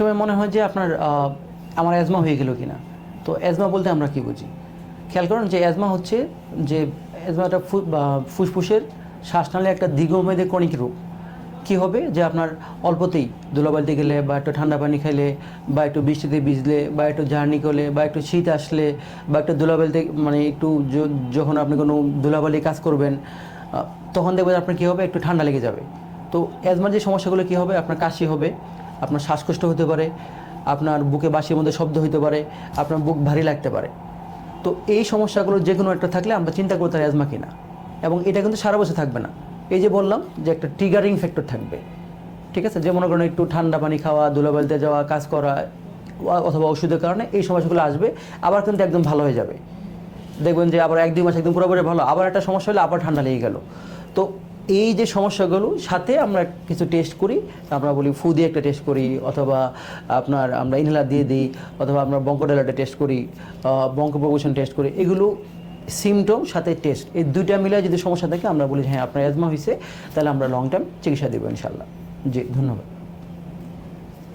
সময় মনে হয় যে আপনার আমার অ্যাজমা হয়ে গেল কিনা। তো অ্যাজমা বলতে আমরা কি বুঝি? খেয়াল করুন যে অ্যাজমা হচ্ছে যে অ্যাজমাটা ফুসফুসের শ্বাস নালে একটা দীর্ঘমেয়াদী ক্রনিক রোগ। কি হবে? যে আপনার অল্পতেই ধুলাবালিতে গেলে বা একটু ঠান্ডা পানি খেলে বা একটু বৃষ্টিতে ভিজলে বা একটু জার্নি করলে বা একটু শীত আসলে বা একটু ধুলাবালিতে মানে একটু যখন আপনি কোনো ধুলাবালি কাজ করবেন তখন দেখবেন আপনার কী হবে? একটু ঠান্ডা লেগে যাবে। তো অ্যাজমার যে সমস্যাগুলো কী হবে? আপনার কাশি হবে আপনার শ্বাসকষ্ট হতে পারে, আপনার বুকে বাসির মধ্যে শব্দ হতে পারে, আপনার বুক ভারী লাগতে পারে। তো এই সমস্যাগুলো যে কোনো একটা থাকলে আমরা চিন্তা করতে পারি অ্যাজমা কিনা। এবং এটা কিন্তু সারা বছর থাকবে না। এই যে বললাম যে একটা ট্রিগারিং ফ্যাক্টর থাকবে। ঠিক আছে? যে মনে করেন একটু ঠান্ডা পানি খাওয়া, ধুলাবালিতে যাওয়া, কাজ করা অথবা ওষুধের কারণে এই সমস্যাগুলো আসবে, আবার কিন্তু একদম ভালো হয়ে যাবে। দেখবেন যে আবার এক দুই মাস একদম পুরোপুরি ভালো, আবার একটা সমস্যা হলে আবার ঠান্ডা লেগে গেল। তো এই যে সমস্যাগুলো, সাথে আমরা কিছু টেস্ট করি। আমরা বলি, ফু দিয়ে একটা টেস্ট করি, অথবা আপনার আমরা ইনহেলার দিয়ে দিই, অথবা আমরা বঙ্কডেলাটা টেস্ট করি বঙ্কপ্রভূষণ টেস্ট করি। এগুলো সিমটম সাথে টেস্ট এই দুইটা মিলে যদি সমস্যা থাকে, আমরা বলি হ্যাঁ আপনার অ্যাজমা হয়েছে তাহলে আমরা লং টার্ম চিকিৎসা দেবো ইনশাল্লাহ জি, ধন্যবাদ।